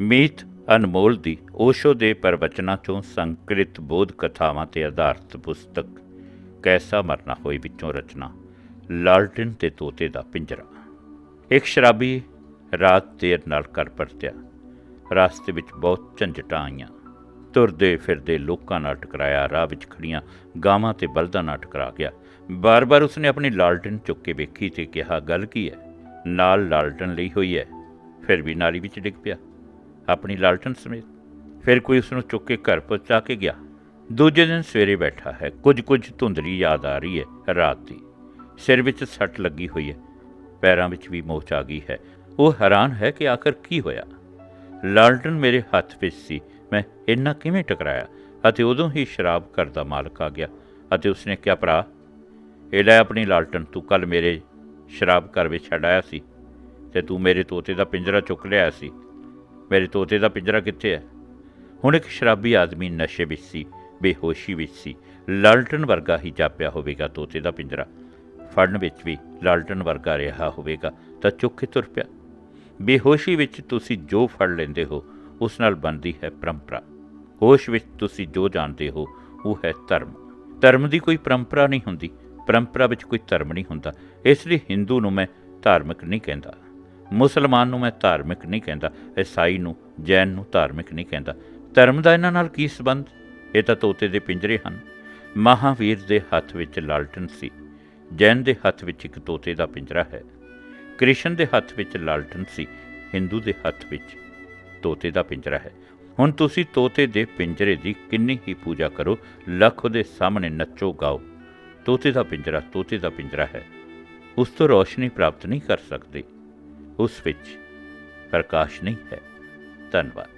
ਮੀਤ ਅਨਮੋਲ ਦੀ ਓਸ਼ੋ ਦੇ ਪ੍ਰਵਚਨਾਂ ਚੋਂ ਸੰਕਲਿਤ ਬੋਧ ਕਥਾਵਾਂ ਤੇ ਆਧਾਰਿਤ ਪੁਸਤਕ, ਕੈਸਾ ਮਰਨਾ ਹੋਈ ਵਿੱਚੋਂ ਰਚਨਾ, ਲਾਲਟਨ ਤੇ ਤੋਤੇ ਦਾ ਪਿੰਜਰਾ। ਇੱਕ ਸ਼ਰਾਬੀ ਰਾਤ ਦੇਰ ਨਾਲ ਘਰ ਪਰਤਿਆ। ਰਸਤੇ ਵਿੱਚ ਬਹੁਤ ਝੰਜਟਾਂ ਆਈਆਂ। ਤੁਰਦੇ ਫਿਰਦੇ ਲੋਕਾਂ ਨਾਲ ਟਕਰਾਇਆ, ਰਾਹ ਵਿੱਚ ਖੜੀਆਂ ਗਾਵਾਂ ਤੇ ਬਲਦਾਂ ਨਾਲ ਟਕਰਾ ਗਿਆ। ਬਾਰ-ਬਾਰ ਉਸਨੇ ਆਪਣੀ ਲਾਲਟਨ ਚੁੱਕ ਕੇ ਵੇਖੀ ਤੇ ਕਿਹਾ, ਗੱਲ ਕੀ ਹੈ? ਨਾਲ ਲਾਲਟਨ ਲਈ ਹੋਈ ਹੈ? ਫਿਰ ਵੀ ਨਾਲੀ ਵਿੱਚ ਡਿੱਗ ਪਿਆ। ਆਪਣੀ ਲਾਲਟਨ ਸਮੇਤ। ਫਿਰ ਕੋਈ ਉਸ ਨੂੰ ਚੁੱਕ ਕੇ ਘਰ ਪਹੁੰਚਾ ਕੇ ਗਿਆ। ਦੂਜੇ ਦਿਨ ਸਵੇਰੇ ਬੈਠਾ ਹੈ। ਕੁਝ ਕੁਝ ਧੁੰਦਲੀ ਯਾਦ ਆ ਰਹੀ ਹੈ। ਰਾਤ ਦੀ ਸਿਰ ਵਿੱਚ ਸੱਟ ਲੱਗੀ ਹੋਈ ਹੈ। ਪੈਰਾਂ ਵਿੱਚ ਵੀ ਮੋਚ ਆ ਗਈ ਹੈ। ਉਹ ਹੈਰਾਨ ਹੈ ਕਿ ਆਖਰ ਕੀ ਹੋਇਆ। ਲਾਲਟਨ ਮੇਰੇ ਹੱਥ ਵਿੱਚ ਸੀ। ਮੈਂ ਇੰਨਾ ਕਿਵੇਂ ਟਕਰਾਇਆ ਅਤੇ ਉਦੋਂ ਹੀ ਸ਼ਰਾਬ ਘਰ ਦਾ ਮਾਲਕ ਆ ਗਿਆ ਅਤੇ ਉਸਨੇ ਕਿਹਾ, ਭਰਾ, ਇਹ ਲੈ ਆਪਣੀ ਲਾਲਟਨ, ਤੂੰ ਕੱਲ ਮੇਰੇ ਸ਼ਰਾਬ ਘਰ ਵਿੱਚ ਛੱਡ ਆਇਆ ਸੀ ਤੇ ਤੂੰ ਮੇਰੇ ਤੋਤੇ ਦਾ ਪਿੰਜਰਾ ਚੁੱਕ ਲਿਆ ਸੀ। ਮੇਰੇ ਤੋਤੇ ਦਾ ਪਿੰਜਰਾ ਕਿੱਥੇ ਹੈ? ਹੁਣ ਇੱਕ ਸ਼ਰਾਬੀ ਆਦਮੀ ਨਸ਼ੇ ਵਿੱਚ ਸੀ, ਬੇਹੋਸ਼ੀ ਵਿੱਚ ਸੀ। ਲਾਲਟਨ ਵਰਗਾ ਹੀ ਜਾਪਿਆ ਹੋਵੇਗਾ ਤੋਤੇ ਦਾ ਪਿੰਜਰਾ। ਫੜਨ ਵਿੱਚ ਵੀ ਲਾਲਟਨ ਵਰਗਾ ਰਿਹਾ ਹੋਵੇਗਾ ਤਾਂ ਚੁੱਕ ਕੇ ਤੁਰ ਪਿਆ। ਬੇਹੋਸ਼ੀ ਵਿੱਚ ਤੁਸੀਂ ਜੋ ਫੜ ਲੈਂਦੇ ਹੋ, ਉਸ ਨਾਲ ਬਣਦੀ ਹੈ ਪਰੰਪਰਾ। ਹੋਸ਼ ਵਿੱਚ ਤੁਸੀਂ ਜੋ ਜਾਣਦੇ ਹੋ, ਉਹ ਹੈ ਧਰਮ। ਧਰਮ ਦੀ ਕੋਈ ਪਰੰਪਰਾ ਨਹੀਂ ਹੁੰਦੀ। ਪਰੰਪਰਾ ਵਿੱਚ ਕੋਈ ਧਰਮ ਨਹੀਂ ਹੁੰਦਾ। ਇਸ ਲਈ ਹਿੰਦੂ ਨੂੰ ਮੈਂ ਧਾਰਮਿਕ ਨਹੀਂ ਕਹਿੰਦਾ। ਮੁਸਲਮਾਨ ਨੂੰ ਮੈਂ ਧਾਰਮਿਕ ਨਹੀਂ ਕਹਿੰਦਾ, ਈਸਾਈ ਨੂੰ, ਜੈਨ ਨੂੰ ਧਾਰਮਿਕ ਨਹੀਂ ਕਹਿੰਦਾ। ਧਰਮ ਦਾ ਇਹਨਾਂ ਨਾਲ ਕੀ ਸੰਬੰਧ? ਇਹ ਤਾਂ ਤੋਤੇ ਦੇ ਪਿੰਜਰੇ ਹਨ। ਮਹਾਵੀਰ ਦੇ ਹੱਥ ਵਿੱਚ ਲਾਲਟਨ ਸੀ। ਜੈਨ ਦੇ ਹੱਥ ਵਿੱਚ ਇੱਕ ਤੋਤੇ ਦਾ ਪਿੰਜਰਾ ਹੈ। ਕ੍ਰਿਸ਼ਨ ਦੇ ਹੱਥ ਵਿੱਚ ਲਾਲਟਨ ਸੀ। ਹਿੰਦੂ ਦੇ ਹੱਥ ਵਿੱਚ ਤੋਤੇ ਦਾ ਪਿੰਜਰਾ ਹੈ। ਹੁਣ ਤੁਸੀਂ ਤੋਤੇ ਦੇ ਪਿੰਜਰੇ ਦੀ ਕਿੰਨੀ ਹੀ ਪੂਜਾ ਕਰੋ, ਲੱਖ ਦੇ ਸਾਹਮਣੇ ਨੱਚੋ, ਗਾਓ। ਤੋਤੇ ਦਾ ਪਿੰਜਰਾ, ਤੋਤੇ ਦਾ ਪਿੰਜਰਾ ਹੈ। ਉਸ ਤੋਂ ਰੋਸ਼ਨੀ ਪ੍ਰਾਪਤ ਨਹੀਂ ਕਰ ਸਕਦੇ। ਉਸ ਵਿੱਚ ਪ੍ਰਕਾਸ਼ ਨਹੀਂ ਹੈ। ਧੰਨਵਾਦ।